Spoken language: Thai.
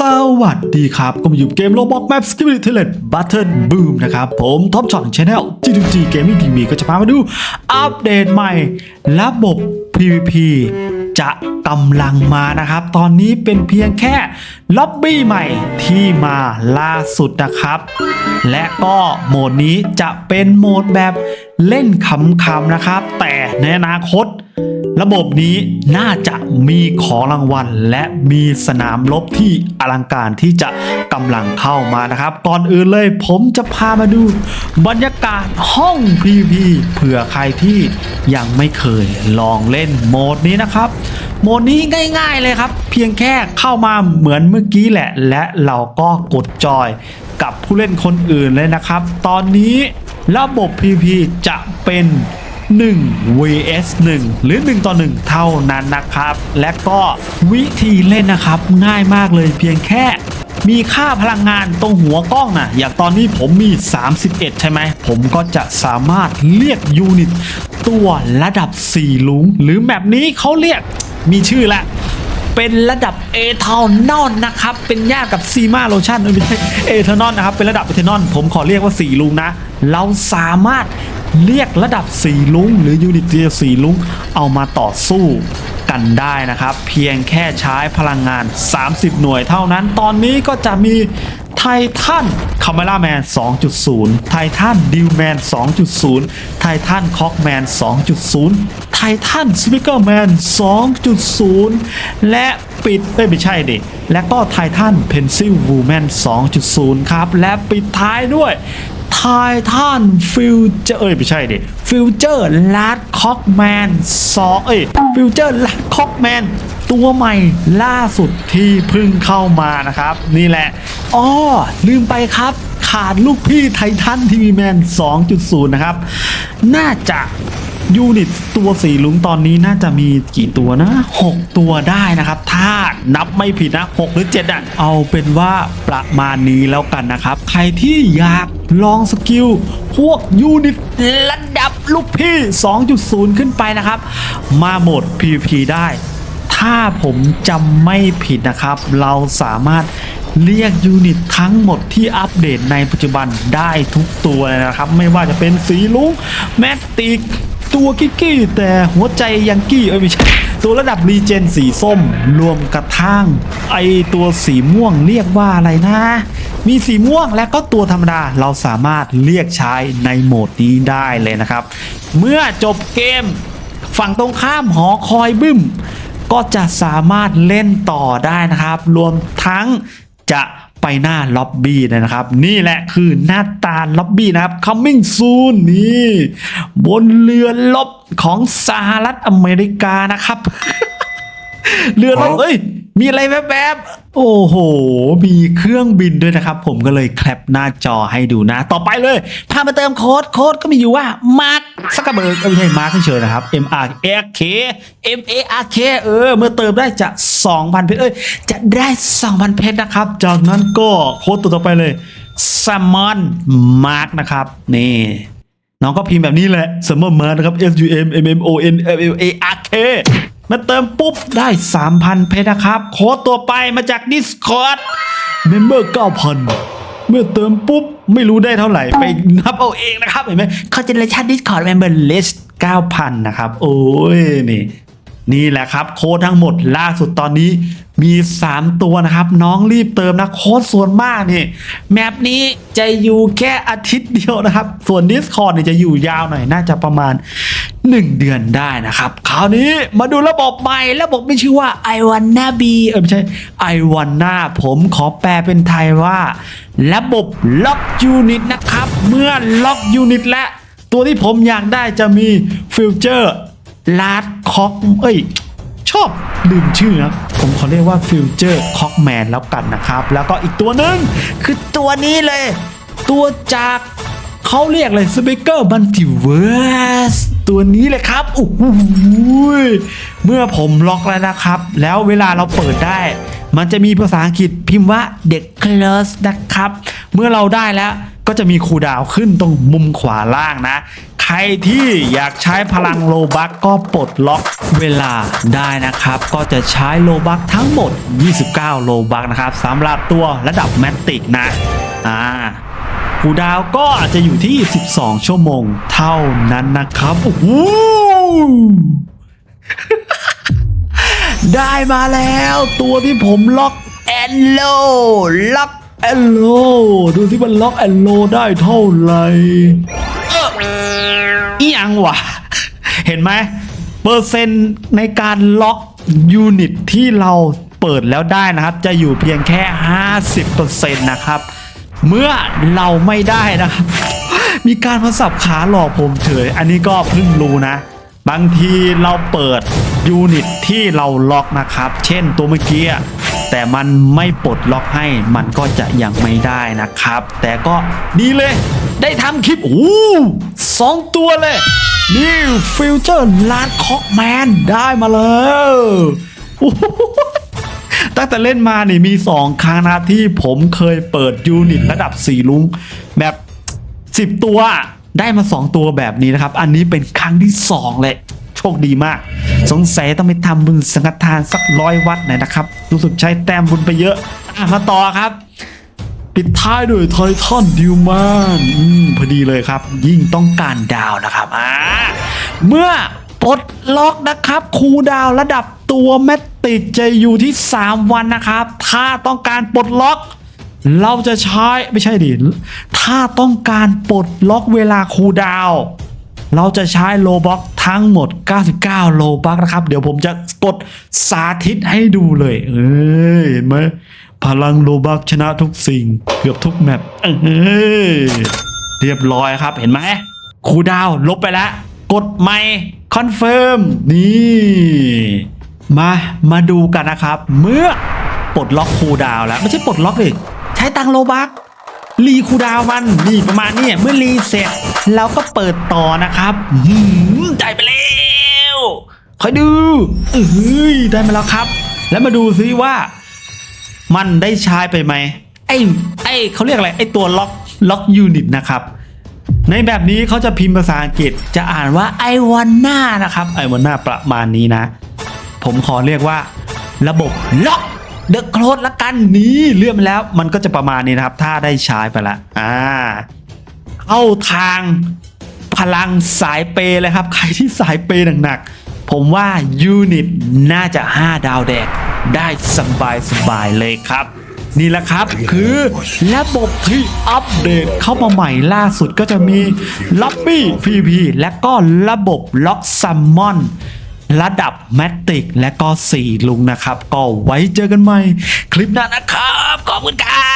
สวัสดีครับ ก็มาอยู่เกมโลบอกแมปสกิ t ิ t เลตบัตเทิลบูมนะครับ ผมท็อปช็อตชาแนล G2G Gaming TV ก็จะพามาดูอัปเดตใหม่ ระบบ PVP จะกำลังมานะครับ ตอนนี้เป็นเพียงแค่ล็อบบี้ใหม่ที่มาล่าสุดนะครับ และก็โหมดนี้จะเป็นโหมดแบบเล่นขำๆนะครับ แต่ในอนาคต ระบบนี้น่าจะมีของรางวัล และมีสนามรบที่อลังการที่จะกำลังเข้ามานะครับ ก่อนอื่นเลยผมจะพามาดู บรรยากาศห้อง PVP เผื่อใครที่ยังไม่เคยลองเล่นโหมดนี้นะครับ โหมดนี้ง่าย ๆเลยครับ เพียงแค่เข้ามาเหมือนเมื่อกี้แหละ และเราก็กดจอยกับผู้เล่นคนอื่นเลยนะครับ ตอนนี้ระบบ PVP จะเป็น 1 vs 1 หรือ 1 ต่อ 1 เท่านั้นนะครับ และก็วิธีเล่นนะครับ ง่ายมากเลยเพียงแค่มีค่าพลังงานตรงหัวกล้องนะอย่างตอนนี้ผมมี 31 ใช่ไหม ผมก็จะสามารถเรียกยูนิต ตัวระดับ 4 ลุง หรือแบบนี้เขาเรียกมีชื่อละ เป็นระดับเอทานอนนะครับ เป็นญาติกับซีมาโลชั่นไม่ใช่เอทานอนนะครับ เป็นระดับเอทานอน ผมขอเรียกว่า 4 ลุงนะ เราสามารถ เรียกระดับ4ลุงหรือยูนิตเทีย4ลุงเอามาต่อสู้กันได้นะครับ เพียงแค่ใช้พลังงาน 30 หน่วยเท่านั้น ตอนนี้ก็จะมีไททันคาเมล่าแมน 2.0 ไททันดิวแมน 2.0 ไททันคอกแมน 2.0 ไททันสปิเกอร์แมน 2.0 และปิดเอ้ยไม่ใช่ดิ และก็ไททันเพนซิลวูแมน 2.0 ครับ และปิดท้ายด้วย ไททันฟิวเจอร์เอ้ยไม่ใช่ดิฟิวเจอร์ลาดคอกแมนสองเอ้ยฟิวเจอร์ลาดคอกแมนตัวใหม่ล่าสุดที่เพิ่งเข้ามานะครับ นี่แหละอ้อลืมไปครับ ขาดลูกพี่ไททันทีวีแมน 2.0 นะครับ น่าจะ ยูนิตตัวสีลุงตอนนี้น่าจะมีกี่ตัวนะ 6 ตัวได้นะครับ ถ้านับไม่ผิดนะ 6 หรือ 7อะเอาเป็นว่าประมาณนี้แล้วกันนะครับ ใครที่อยากลองสกิล พวกยูนิตระดับลูกพี่ 2.0 ขึ้นไปนะครับ มาโหมด PVP ได้ ถ้าผมจำไม่ผิดนะครับ เราสามารถเรียกยูนิตทั้งหมดที่อัปเดตในปัจจุบันได้ทุกตัวเลยนะครับ ไม่ว่าจะเป็นสีลุงแมกติก ตัวกิกกี้แต่หัวใจยังกี้เอ้ยไม่ใช่ตัวระดับรีเจนสีส้ม รวมกระทั่งไอตัวสีม่วงเรียกว่าอะไรนะ มีสีม่วงและก็ตัวธรรมดาเราสามารถเรียกใช้ในโหมดนี้ได้เลยนะครับ เมื่อจบเกมฝั่งตรงข้ามหอคอยบึ้ม ก็จะสามารถเล่นต่อได้นะครับ รวมทั้งจะ ไปหน้าล็อบบี้นะครับ นี่แหละคือหน้าตาล็อบบี้นะครับ coming soon นี่ บนเรือลบของสหรัฐอเมริกานะครับ เรือลบเอ้ย มีอะไรแวบๆโอ้โห มีเครื่องบินด้วยนะครับ ผมก็เลยแคปหน้าจอให้ดูนะ ต่อไปเลยพามาเติมโค้ดโค้ดก็มีอยู่ว่ามาร์คซักกระเบิร์กไม่ใช่มาร์คเฉยๆนะครับ M R A R K M A R K เออ เมื่อเติมได้จะ 2,000 เพชรเอ้ยจะได้ 2,000 เพชรนะครับ จากนั้นก็โค้ดตัวต่อไปเลย s ซ m มอนมาร์คนะครับนี่น้องก็พิมพ์แบบนี้แหละสมมติมานะครับ S U M M M O N L L A R K มาเติมปุ๊บได้ 3,000 เพชรนะครับ โค้ดตัวไปมาจาก Discord Member 9,000 เมื่อเติมปุ๊บ ไม่รู้ได้เท่าไหร่ ไปนับเอาเองนะครับ เห็นไหม Constellation Discord Member List 9,000 นะครับ โอ้ย นี่ นี่แหละครับ โค้ดทั้งหมดล่าสุดตอนนี้มี 3 ตัวนะครับ น้องรีบเติมนะโค้ดส่วนมากนี่ แมปนี้จะอยู่แค่อาทิตย์เดียวนะครับ ส่วน Discord เนี่ยจะอยู่ยาวหน่อยน่าจะประมาณ 1 เดือนได้นะครับ คราวนี้มาดูระบบใหม่ ระบบไม่ชื่อว่า I wanna b เออไม่ใช่ I wanna ผมขอแปลเป็นไทยว่า ระบบล็อกยูนิตนะครับ เมื่อล็อกยูนิตและ ตัวที่ผมอยากได้จะมีฟิวเจอร์ลาดคอกเอ้ยชอบลืมชื่อนะผมขอเรียกว่าฟิวเจอร์คอกแมนแล้วกันนะครับ แล้วก็อีกตัวหนึ่งคือตัวนี้เลย ตัวจากเขาเรียกเลยสเปกเกอร์บันติเวิร์ส ตัวนี้เลยครับโอ้โหเมื่อผมล็อกแล้วนะครับ แล้วเวลาเราเปิดได้ มันจะมีภาษาอังกฤษพิมพ์ว่าเด็ก close นะครับ เมื่อเราได้แล้วก็จะมีคูดาวขึ้นตรงมุมขวาล่างนะใคใครที่อยากใช้พลังโลบักก็ปลดล็อกเวลาได้นะครับ ก็จะใช้โลบักทั้งหมด 29 โลบักนะครับสำหรับตัวระดับแมตติกนะ อ่า คูดาวก็อาจจะอยู่ที่ 12 ชั่วโมง เท่านั้นนะครับ โอ้โหได้มาแล้วตัวที่ผมล็อกแอนโลล็อกแอนโลดูสิมันล็อกแอนโลได้เท่าไหร่เอ้ออีหยังวะ เห็นไหมเปอร์เซ็นต์ในการล็อกยูนิตที่เราเปิดแล้วได้นะครับ จะอยู่เพียงแค่ 50%นะครับ เมื่อเราไม่ได้นะครับ มีการมาสับขาหลอกผมเฉย อันนี้ก็เพิ่งรู้นะ บางทีเราเปิดยูนิตที่เราล็อกนะครับ เช่นตัวเมื่อกี้แต่มันไม่ปลดล็อกให้มันก็จะยังไม่ได้นะครับ แต่ก็ดีเลย ได้ทำคลิปโอ้สองตัวเลย นี่ฟิวเจอร์ลาดคอกแมนได้มาแล้ว ตั้งแต่เล่นมานี่มี 2 ครั้งนะที่ผมเคยเปิดยูนิตระดับ 4 ลุงแบบ 10 ตัวได้มา 2 ตัวแบบนี้นะครับ อันนี้เป็นครั้งที่ 2 เลย โชคดีมาก สงสัยต้องไปทำบุญสังฆทานสักร้อยวัดหน่อยนะครับ รู้สึกใช้แต้มบุญไปเยอะอะมาต่อครับปิดท้ายด้วยไททันดิวแมนอืมพอดีเลยครับ ยิ่งต้องการดาวนะครับอ่าเมื่อปลดล็อกนะครับ คูดาวระดับ ตัวแมตติกจะอยู่ที่ 3 วันนะครับ ถ้าต้องการปลดล็อก เราจะใช้ไม่ใช่ดิถ้าต้องการปลดล็อกเวลาคูดาวเราจะใช้โลบ็อกทั้งหมด 99 โลบ็อกนะครับ เดี๋ยวผมจะกดสาธิตให้ดูเลย เอ้ยเห็นไหมพลังโลบักชนะทุกสิ่งเกือบทุกแมปเอ้ยเรียบร้อยครับเห็นไหมครูดาวลบไปแล้ว กดใหม่คอนเฟิร์มนี่ มา มาดูกันนะครับ เมื่อปลดล็อกคูดาวแล้ว ไม่ใช่ปลดล็อกดิใช้ตังโลบักรีคูดาวมันนี่ประมาณนี้เมื่อรีเสร็จเราก็เปิดต่อนะครับอื้อหือได้ไปแล้วคอยดูเอ้ยได้มาแล้วครับ แล้วมาดูซิว่า มันได้ใช้ไปไหมไอ้ไอ้เขาเรียกอะไรไอ้ตัวล็อกล็อกยูนิตนะครับในแบบนี้เขาจะพิมพ์ภาษาอังกฤษจะอ่านว่าไอวันหน้านะครับไอวันหน้าประมาณนี้นะ ผมขอเรียกว่าระบบล็อกเดอะโคลดละกันนี้เลื่อนแล้วมันก็จะประมาณนี้นะครับ ถ้าได้ใช้ไปละอ่าเข้าทางพลังสายเปย์เลยครับ ใครที่สายเปย์หนักๆ ผมว่ายูนิตน่าจะ 5 ดาวแดกได้สบายสบายๆเลยครับ นี่แหละครับคือระบบที่อัปเดตเข้ามาใหม่ล่าสุดก็จะมีล็อบบี้ PVP และก็ระบบล็อกซัมมอน ระดับแมตติกและก็สีลุงนะครับ ก็ไว้เจอกันใหม่ คลิปหน้านะครับ ขอบคุณครับ